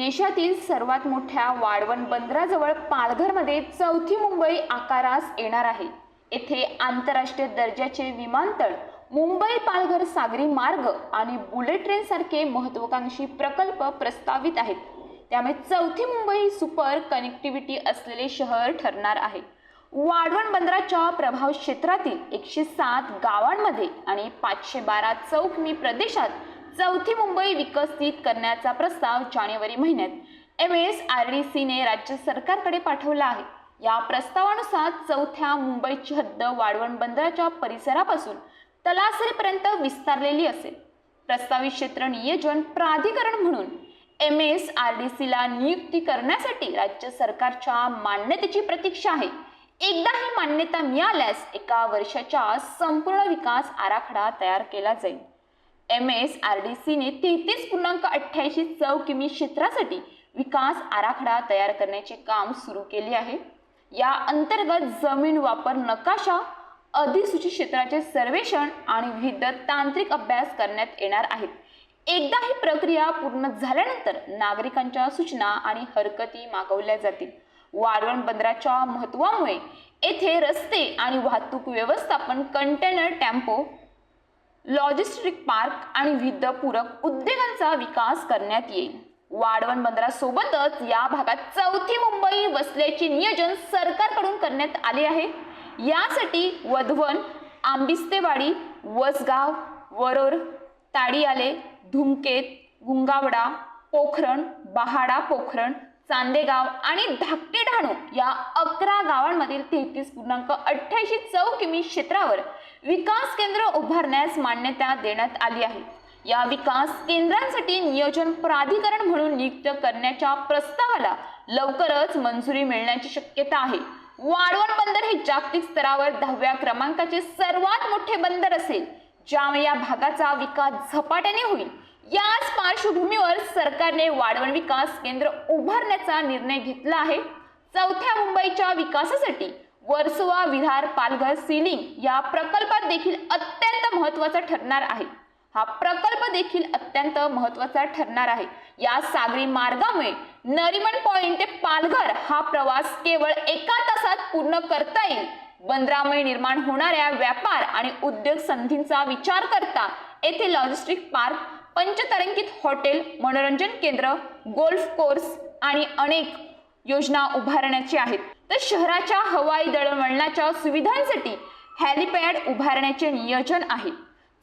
देशातील सर्वात मोठ्या वाढवण बंदराजवळ पालघरमध्ये चौथी मुंबई आकारास येणार आहे. येथे आंतरराष्ट्रीय दर्जाचे विमानतळ मुंबई पालघर सागरी मार्ग आणि बुलेट ट्रेन सारखे महत्वाकांक्षी प्रकल्प प्रस्तावित आहेत. त्यामुळे चौथी मुंबई सुपर कनेक्टिव्हिटी असलेले शहर ठरणार आहे. वाढवण बंदराच्या प्रभाव क्षेत्रातील एकशे सात गावांमध्ये आणि पाचशे बारा चौकमी प्रदेशात चौथी मुंबई विकसित करण्याचा प्रस्ताव जानेवारी महिन्यात एम एस आर डी सीने राज्य सरकारकडे पाठवला आहे. या प्रस्तावानुसार चौथ्या मुंबईची हद्द वाढवण बंदराच्या परिसरापासून तलासरीपर्यंत विस्तारलेली असेल. प्रस्तावित क्षेत्र नियोजन प्राधिकरण म्हणून एम एस आर डी सीला नियुक्ती करण्यासाठी राज्य सरकारच्या मान्यतेची प्रतीक्षा आहे. एकदा ही मान्यता मिळाल्यास एका वर्षाच्या संपूर्ण विकास आराखडा तयार केला जाईल. एम एस आर डी सीने तेहतीस पूर्णांक अठ्ठ्याऐंशी चौ किमी क्षेत्रासाठी विकास आराखडा तयार करण्याचे काम सुरू केले आहे. या अंतर्गत जमीन वापर नकाशा अधिसूचित क्षेत्राचे सर्वेक्षण आणि विविध तांत्रिक अभ्यास करण्यात येणार आहेत. एकदा ही प्रक्रिया पूर्ण झाल्यानंतर नागरिकांच्या सूचना आणि हरकती मागवल्या जातील. वाढवण बंदराच्या महत्वामुळे येथे रस्ते आणि वाहतूक व्यवस्थापन कंटेनर टेम्पो लॉजिस्टिक पार्क आणि विविध पूरक उद्योगांचा विकास करण्यात येईल. वाढवण बंदरासोबतच या भागात चौथी मुंबई वसल्याचे नियोजन सरकारकडून करण्यात आले आहे. यासाठी वधवन आंबिस्तेवाडी वसगाव वरोर ताडियाले धुमकेत गुंगावडा पोखरण बहाडा पोखरण चांदेगाव आणि धाकटे डहाणू या अकरा गावांमधील तेहतीस पूर्णांक अठ्ठ्याऐंशी चौ किमी क्षेत्रावर विकास केंद्र उभारण्यास मान्यता देण्यात आली आहे. या विकास केंद्रांसाठी नियोजन प्राधिकरण म्हणून नियुक्त करण्याच्या प्रस्तावाला लवकरच मंजुरी मिळण्याची शक्यता आहे. वाढवण बंदर हे जागतिक स्तरावर दहाव्या क्रमांकाचे सर्वात मोठे बंदर असेल ज्यामुळे या भागाचा विकास झपाट्याने होईल. याच पार्श्वभूमीवर सरकारने वाढवण विकास केंद्र उभारण्याचा निर्णय घेतला आहे. चौथ्या मुंबईच्या विकासासाठी वर्सोवा विहार पालघर सिलिंग या प्रकल्पात देखील अत्यंत महत्त्वाचा ठरणार आहे. हा प्रकल्प देखील अत्यंत महत्त्वाचा ठरणार आहे. या सागरी मार्गामुळे नरिमन पॉइंट ते पालघर हा प्रवास केवळ एका तासात पूर्ण करता येईल. बंदरामुळे निर्माण होणाऱ्या व्यापार आणि उद्योग संधींचा विचार करता येथे लॉजिस्टिक पार्क पंचतरंकित हॉटेल मनोरंजन केंद्र गोल्फ कोर्स आणि अनेक योजना उभारण्याची आहेत. तर शहराच्या हवाई दळणवळणाच्या सुविधांसाठी हॅलिपॅड उभारण्याचे नियोजन आहे.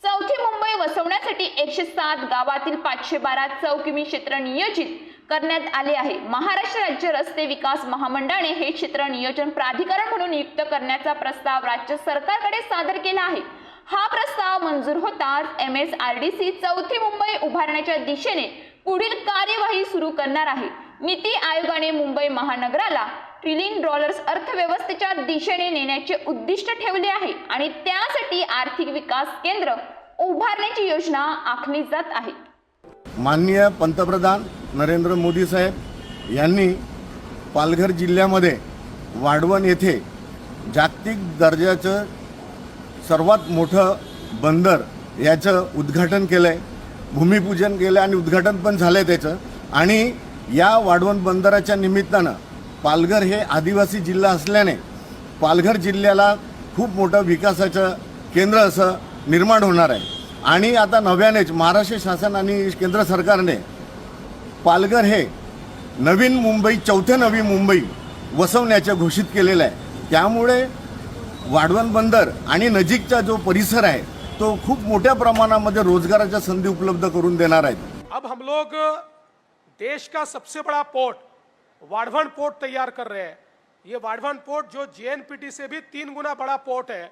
चौथी मुंबई वसवण्यासाठी एकशे सात गावातील पाचशे बारा चौकिमी क्षेत्र नियोजित करण्यात आले आहे. महाराष्ट्र राज्य रस्ते विकास महामंडळाने हे क्षेत्र नियोजन प्राधिकरण म्हणून नियुक्त करण्याचा प्रस्ताव राज्य सरकारकडे सादर केला आहे. हा प्रस्ताव मंजूर होताच M S R D C चौथी मुंबई उभारण्याच्या दिशेने पुढील कार्यवाही सुरू करणार आहे. नीती आयोगाने मुंबई महानगराला ट्रिलियन डॉलर्स अर्थव्यवस्थेच्या दिशेने नेण्याचे उद्दिष्ट ठेवले आहे. आणि त्यासाठी आर्थिक विकास केंद्र उभारण्याची योजना आखली जात आहे. माननीय पंतप्रधान नरेंद्र मोदी साहेब यांनी पालघर जिल्ह्यामध्ये वाढवण येथे जागतिक दर्जाचं सर्वात मोठं बंदर याचं उद्घाटन केलं आहे भूमिपूजन केलं आणि उद्घाटन पण झालं आहे त्याचं. आणि या वाढवण बंदराच्या निमित्तानं पालघर हे आदिवासी जिल्हा असल्याने पालघर जिल्ह्याला खूप मोठं विकासाचं केंद्र असं निर्माण होणार आहे. आणि आता नव्यानेच महाराष्ट्र शासन आणि केंद्र सरकारने पालघर हे नवीन मुंबई चौथ्या नवी मुंबई वसवण्याचं घोषित केलेलं आहे. त्यामुळे वाढवण बंदर आणि नजीकचा जो परिसर आहे तो खूप मोठ्या प्रमाणामध्ये रोजगाराच्या संधी उपलब्ध करून देणार आहेत. अब हम लोग देश का सबसे बड़ा पोर्ट वाढ़वन पोर्ट तैयार कर रहे हैं। ये वाढ़वन पोर्ट जो जेएनपीटी से भी तीन गुना बड़ा पोर्ट है,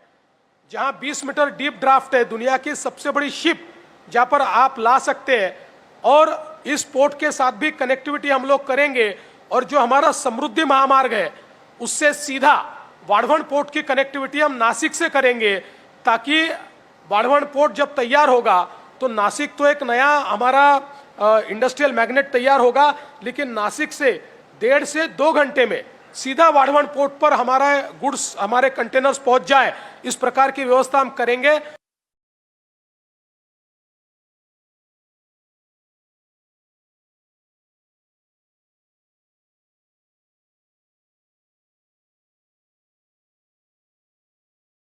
जहाँ 20 मीटर डीप ड्राफ्ट है, दुनिया की सबसे बड़ी शिप जहाँ पर आप ला सकते हैं। और इस पोर्ट के साथ भी कनेक्टिविटी हम लोग करेंगे, और जो हमारा समृद्धि महामार्ग है, उससे सीधा वाढ़वन पोर्ट की कनेक्टिविटी हम नासिक से करेंगे, ताकि वाढ़वन पोर्ट जब तैयार होगा तो नासिक तो एक नया हमारा इंडस्ट्रियल मैग्नेट तैयार होगा, लेकिन नासिक से डेढ़ से दो घंटे में सीधा वाढ़वन पोर्ट पर हमारा गुड्स हमारे कंटेनर्स पहुंच जाए। इस प्रकार की व्यवस्था हम करेंगे।